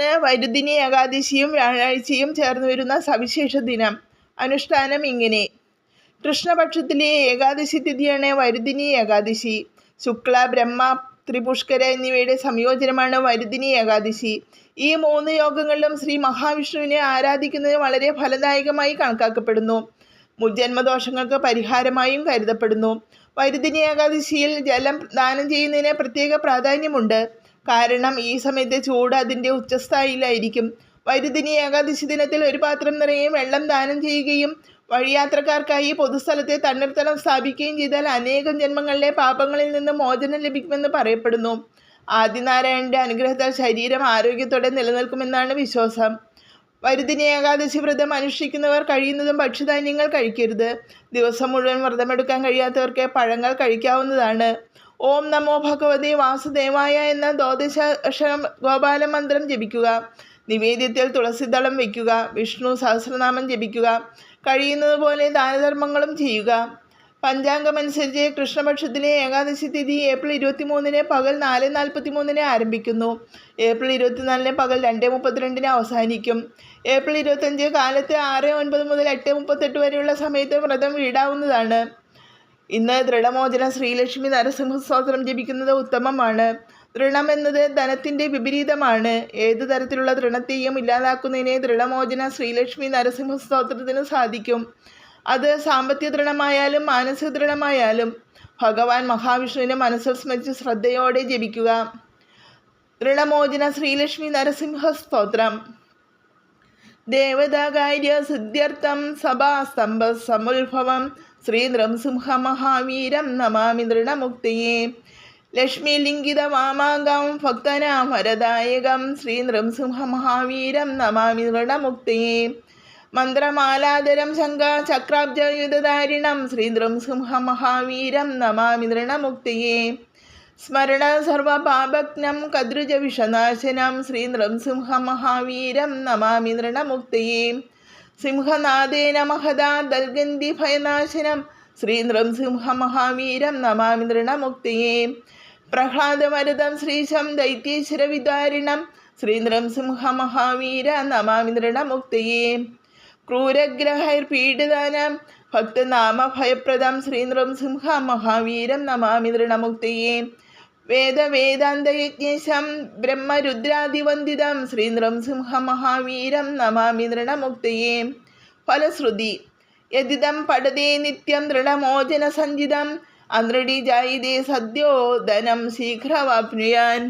വൈരുദ്ധിനി ഏകാദശിയും വ്യാഴാഴ്ചയും ചേർന്ന് വരുന്ന സവിശേഷ ദിനം. അനുഷ്ഠാനം ഇങ്ങനെ. കൃഷ്ണപക്ഷത്തിലെ ഏകാദശി തിഥിയാണ് വൈരുദ്ധിനി ഏകാദശി. ശുക്ല ബ്രഹ്മ ത്രിപുഷ്കര എന്നിവയുടെ സംയോജനമാണ് വൈരുദ്ധിനി ഏകാദശി. ഈ മൂന്ന് യോഗങ്ങളിലും ശ്രീ മഹാവിഷ്ണുവിനെ ആരാധിക്കുന്നത് വളരെ ഫലദായകമായി കണക്കാക്കപ്പെടുന്നു. മുജന്മദോഷങ്ങൾക്ക് പരിഹാരമായും കരുതപ്പെടുന്നു. വൈരുദ്ധിനി ഏകാദശിയിൽ ജലം ദാനം ചെയ്യുന്നതിന് പ്രത്യേക പ്രാധാന്യമുണ്ട്. കാരണം ഈ സമയത്ത് ചൂട് അതിന്റെ ഉച്ചസ്ഥായിലായിരിക്കും. വൈദ്യുതിനി ഏകാദശി ദിനത്തിൽ ഒരു പാത്രം നിറയെ വെള്ളം ദാനം ചെയ്യുകയും വഴിയാത്രക്കാർക്കായി പൊതുസ്ഥലത്തെ തണ്ണീർത്തലം സ്ഥാപിക്കുകയും ചെയ്താൽ അനേകം ജന്മങ്ങളിലെ പാപങ്ങളിൽ നിന്ന് മോചനം ലഭിക്കുമെന്ന് പറയപ്പെടുന്നു. ആദിനാരായണന്റെ അനുഗ്രഹത്താൽ ശരീരം ആരോഗ്യത്തോടെ നിലനിൽക്കുമെന്നാണ് വിശ്വാസം. വരുതിനി ഏകാദശി വ്രതം അനുഷ്ഠിക്കുന്നവർ കഴിയുന്നതും ഭക്ഷ്യധാന്യങ്ങൾ കഴിക്കരുത്. ദിവസം മുഴുവൻ വ്രതമെടുക്കാൻ കഴിയാത്തവർക്ക് പഴങ്ങൾ കഴിക്കാവുന്നതാണ്. ഓം നമോ ഭഗവതി വാസുദേവായ എന്ന ദ്വാദശ ഗോപാല മന്ത്രം ജപിക്കുക. നിവേദ്യത്തിൽ തുളസിദളം വയ്ക്കുക. വിഷ്ണു സഹസ്രനാമം ജപിക്കുക. കഴിയുന്നതുപോലെ ദാനധർമ്മങ്ങളും ചെയ്യുക. പഞ്ചാംഗമനുസരിച്ച് കൃഷ്ണപക്ഷത്തിലെ ഏകാദശി തിഥി ഏപ്രിൽ ഇരുപത്തി മൂന്നിന് പകൽ നാല് നാൽപ്പത്തി മൂന്നിന് ആരംഭിക്കുന്നു. ഏപ്രിൽ ഇരുപത്തിനാലിന് പകൽ രണ്ട് മുപ്പത്തിരണ്ടിന് അവസാനിക്കും. ഏപ്രിൽ ഇരുപത്തഞ്ച് കാലത്ത് ആറ് ഒൻപത് മുതൽ എട്ട് മുപ്പത്തെട്ട് വരെയുള്ള സമയത്ത് വ്രതം വീടാവുന്നതാണ് ഇന്ന് ദൃഢമോചനം ശ്രീലക്ഷ്മി നരസിംഹ സ്തോത്രം ജപിക്കുന്നത് ഉത്തമമാണ്. ദൃഢം എന്നത് ധനത്തിന്റെ വിപരീതമാണ്. ഏത് തരത്തിലുള്ള ദൃഢത്തെയും ഇല്ലാതാക്കുന്നതിനെ ദൃഢമോചന ശ്രീലക്ഷ്മി നരസിംഹ സ്തോത്രത്തിന് സാധിക്കും. അത് സാമ്പത്തിക ദൃഢമായാലും മാനസിക ദൃഢമായാലും ഭഗവാൻ മഹാവിഷ്ണുവിനെ മനസ്സിൽ സ്മരിച്ച് ശ്രദ്ധയോടെ ജപിക്കുക. ദൃഢമോചന ശ്രീലക്ഷ്മി നരസിംഹ സ്തോത്രം ദേവതാകാര്യ സിദ്ധ്യർത്ഥം സഭാസ്തംഭ സമുത്ഭവം ശ്രീ നൃംസിംഹ മഹാവീരം നമാമി ദൃഢമുക്തിയെ ലക്ഷ്മി ലിംഗിത വാമാകം ഭക്തനാം വരദായകം ശ്രീ നൃംസിംഹ മഹാവീരം നമാമി ദൃഢമുക്തിയെ ശ്രീ നൃംസിംഹ മഹാവീരം നമാമി ദൃഢമുക്തിയെ സ്മരണ സർവപാപജ്ഞം കദ്രുജ വിഷനാശനം ശ്രീ നൃംസിംഹ മഹാവീരം നമാമി ദൃഢമുക്തിയെ സിംഹനാദേന മഹദാ ദൽഗന്ധി ഭയനാശനം ശ്രീ നൃംസിംഹ മഹാവീരം നമാമി ദൃഢമുക്തിയെ പ്രഹ്ലാദമരുതം ശ്രീശം ദൈത്യേശ്വര വിദാരിണം ശ്രീ നൃംസിംഹ മഹാവീര നമാമി ദൃഢമുക്തിയെ ക്രൂരഗ്രഹൈർപീഡിതാനം ഭക്തനാമഭയപ്രദം ശ്രീ നൃംസിംഹ മഹാവീരം നമാമി ദൃഢമുക്തിയെ വേദവേദാന്തയജ്ഞേശം ബ്രഹ്മരുദ്രാതിവന്ദിതം ശ്രീ നൃംസിംഹ മഹാവീരം നമാമി നൃണമുക്തയെ. ഫലശ്രുതി യദിദം പടതേ നിത്യം ദൃഢമോചന സഞ്ചിതം അനൃടി ജായിതേ സദ്യോ ധനം ശീഘ്രവാപ്നുയാൻ